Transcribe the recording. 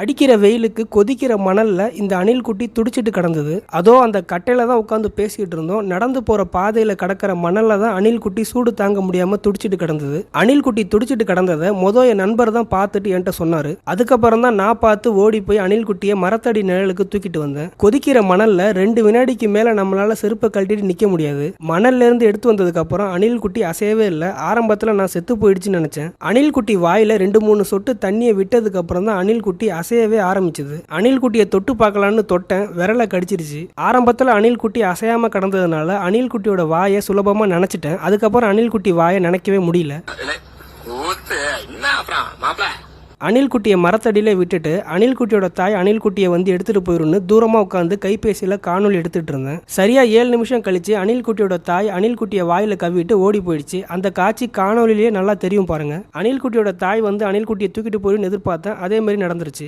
அடிக்கிற வெயிலுக்கு கொதிக்கிற மணலில் இந்த அணில் குட்டி துடிச்சிட்டு கிடந்தது. அதோ அந்த கட்டையில் தான் உட்காந்து பேசிக்கிட்டு இருந்தோம். நடந்து போகிற பாதையில் கிடக்கிற மணலில் தான் அணில் குட்டி சூடு தாங்க முடியாமல் துடிச்சிட்டு கிடந்தது. அணில் குட்டி துடிச்சிட்டு கிடந்ததை மொதல் என் நண்பர் தான் பார்த்துட்டு என்கிட்ட சொன்னார். அதுக்கப்புறம் தான் நான் பார்த்து ஓடி போய் அணில் குட்டியை மரத்தடி நிழலுக்கு தூக்கிட்டு வந்தேன். கொதிக்கிற மணலில் ரெண்டு வினாடிக்கு மேலே நம்மளால் செருப்பை கழட்டிட்டு நிற்க முடியாது. மணல்லேருந்து எடுத்து வந்ததுக்கப்புறம் அணில் குட்டி அசையவே இல்லை. ஆரம்பத்தில் நான் செத்து போயிடுச்சுன்னு நினச்சேன். அணில் குட்டி வாயில் ரெண்டு மூணு சொட்டு தண்ணியை விட்டதுக்கப்புறம் தான் அணில் குட்டி அசையவே ஆரம்பிச்சது. அணில் குட்டியை தொட்டு பார்க்கலான்னு தொட்டேன். விரலை கடிச்சிருச்சு. ஆரம்பத்தில் அணில் குட்டி அசையாம கடந்ததுனால அணில் குட்டியோட வாயை சுலபமாக நினச்சிட்டேன். அதுக்கப்புறம் அணில் குட்டி வாயை நினைக்கவே முடியல. அணில் குட்டியை மரத்தடியில விட்டுட்டு அணில் குட்டியோட தாய் அணில் குட்டியை வந்து எடுத்துட்டு போயிருன்னு தூரமா உட்காந்து கைபேசியில காணொலி எடுத்துட்டு இருந்தேன். சரியா ஏழு நிமிஷம் கழிச்சு அணில் குட்டியோட தாய் அணில் குட்டியை வாயில கவிட்டு ஓடி போயிடுச்சு. அந்த காட்சி காணொலியிலேயே நல்லா தெரியும் பாருங்க. அணில் குட்டியோட தாய் வந்து அணில் குட்டியை தூக்கிட்டு போயிருந்து எதிர்பார்த்தேன். அதே மாதிரி நடந்துருச்சு.